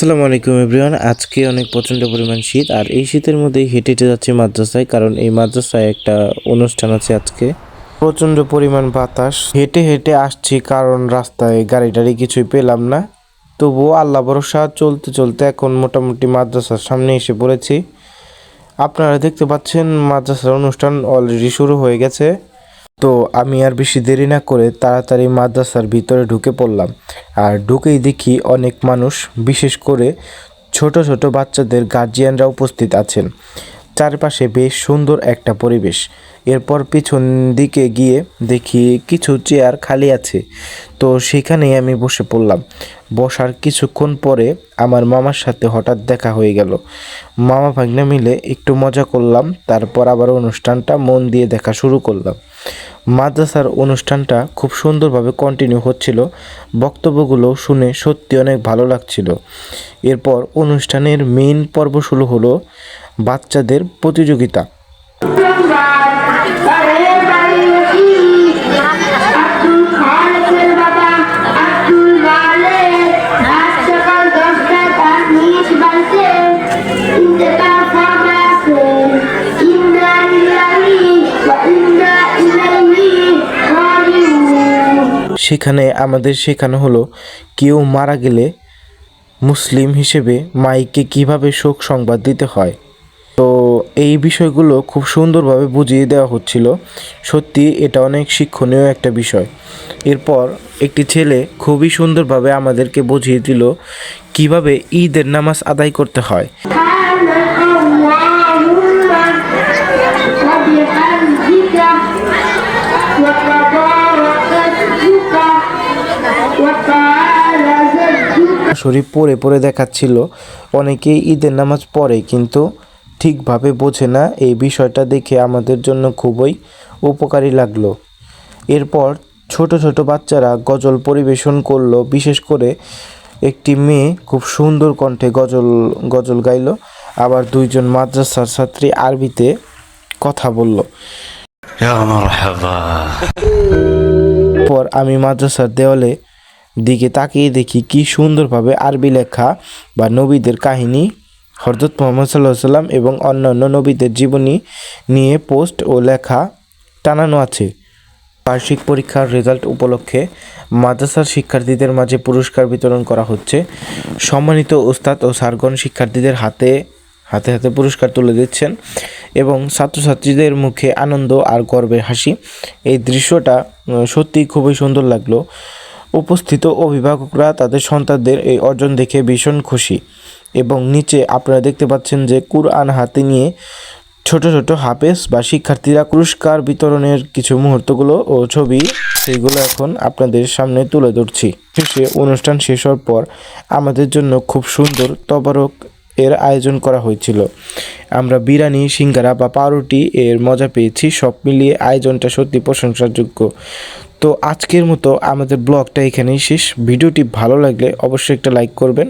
আসসালামু আলাইকুম এভরিওয়ান। আজকে অনেক প্রচণ্ড পরিমাণ শীত, আর এই শীতের মধ্যেই হেঁটে হেঁটে যাচ্ছি মাদ্রাসায়, কারণ এই মাদ্রাসায় একটা অনুষ্ঠান আছে আজকে। প্রচণ্ড পরিমাণ বাতাস। হেঁটে হেঁটে আসছি, কারণ রাস্তায় গাড়ি টাড়ি কিছুই পেলাম না। তবুও আল্লাহ ভরসা, চলতে চলতে এখন মোটামুটি মাদ্রাসার সামনে এসে পড়েছি। আপনারা দেখতে পাচ্ছেন, মাদ্রাসার অনুষ্ঠান অলরেডি শুরু হয়ে গেছে। তো আমি আর বেশি দেরি না করে তাড়াতাড়ি মাদ্রাসার ভিতরে ঢুকে পড়লাম। আর ঢুকেই দেখি অনেক মানুষ, বিশেষ করে ছোট ছোট বাচ্চাদের গার্জিয়ানরা উপস্থিত আছেন। চারপাশে বেশ সুন্দর একটা পরিবেশ। এরপর পিছন দিকে গিয়ে দেখি কিছু চেয়ার খালি আছে। তো সেখানেই আমি বসে পড়লাম। বসার কিছুক্ষণ পরে আমার মামার সাথে হঠাৎ দেখা হয়ে গেল। মামা ভাগ্না মিলে একটু মজা করলাম, তারপর আবার অনুষ্ঠানটা মন দিয়ে দেখা শুরু করলাম। মাদ্রাসার অনুষ্ঠানটা খুব সুন্দরভাবে কন্টিনিউ হচ্ছিল। বক্তব্যগুলো শুনে সত্যি অনেক ভালো লাগছিল। এরপর অনুষ্ঠানের মেইন পর্ব শুরু হলো বাচ্চাদের প্রতিযোগিতা। সেখানে আমাদের শেখানো হলো, কেউ মারা গেলে মুসলিম হিসেবে মাইকে কীভাবে শোক সংবাদ দিতে হয়? এই বিষয়গুলো খুব সুন্দরভাবে বুঝিয়ে দেওয়া হচ্ছিল। সত্যি এটা অনেক শিক্ষণীয় একটা বিষয়। এরপর একটি ছেলে খুবই সুন্দরভাবে আমাদেরকে বুঝিয়ে দিল কীভাবে ঈদের নামাজ আদায় করতে হয়। শরীফ পড়ে পড়ে দেখাচ্ছিল, অনেকেই ঈদের নামাজ পড়ে, কিন্তু ঠিকভাবে বোঝে না এই বিষয়টা দেখে আমাদের জন্য খুবই উপকারী লাগল। এরপর ছোট ছোট বাচ্চারা গজল পরিবেশন করল বিশেষ করে একটি মেয়ে খুব সুন্দর কণ্ঠে গজল গজল গাইল আবার দুইজন মাদ্রাসার ছাত্রী আরবিতে কথা বলল। পর আমি মাদ্রাসার দেওয়ালে দিকে তাকিয়ে দেখি কি সুন্দরভাবে আরবি লেখা বা নবীদের কাহিনী হরজত মোহাম্মদ সাল্লাহ সাল্লাম এবং অন্যান্য নবীদের জীবনী নিয়ে পোস্ট ও লেখা টানানো আছে। বার্ষিক পরীক্ষার রেজাল্ট উপলক্ষে মাদ্রাসার শিক্ষার্থীদের মাঝে পুরস্কার বিতরণ করা হচ্ছে। সম্মানিত ওস্তাদ ও সারগণ শিক্ষার্থীদের হাতে হাতে হাতে পুরস্কার তুলে দিচ্ছেন এবং ছাত্রছাত্রীদের মুখে আনন্দ আর গর্বের হাসি। এই দৃশ্যটা সত্যিই খুবই সুন্দর লাগল। উপস্থিত অভিভাবকরা তাদের সন্তানদের এই অর্জন দেখে ভীষণ খুশি এবং নিচে আপনারা দেখতে পাচ্ছেন যে কুরআন হাতে নিয়ে ছোট ছোট হাফেজ বা শিক্ষার্থীরা পুরস্কার বিতরণের কিছু মুহূর্তগুলো ও ছবি সেইগুলো এখন আপনাদের সামনে তুলে ধরছি। শেষে অনুষ্ঠান শেষ হওয়ার পর আমাদের জন্য খুব সুন্দর তবারক এর আয়োজন করা হয়েছিল। আমরা বিরিয়ানি, সিঙ্গারা বা পাউরুটি এর মজা পেয়েছি, সব মিলিয়ে আয়োজনটা সত্যি প্রশংসাযোগ্য। তো আজকের মতো আমাদের ব্লগটা এখানেই শেষ। ভিডিওটি ভালো লাগলে অবশ্যই একটা লাইক করবেন।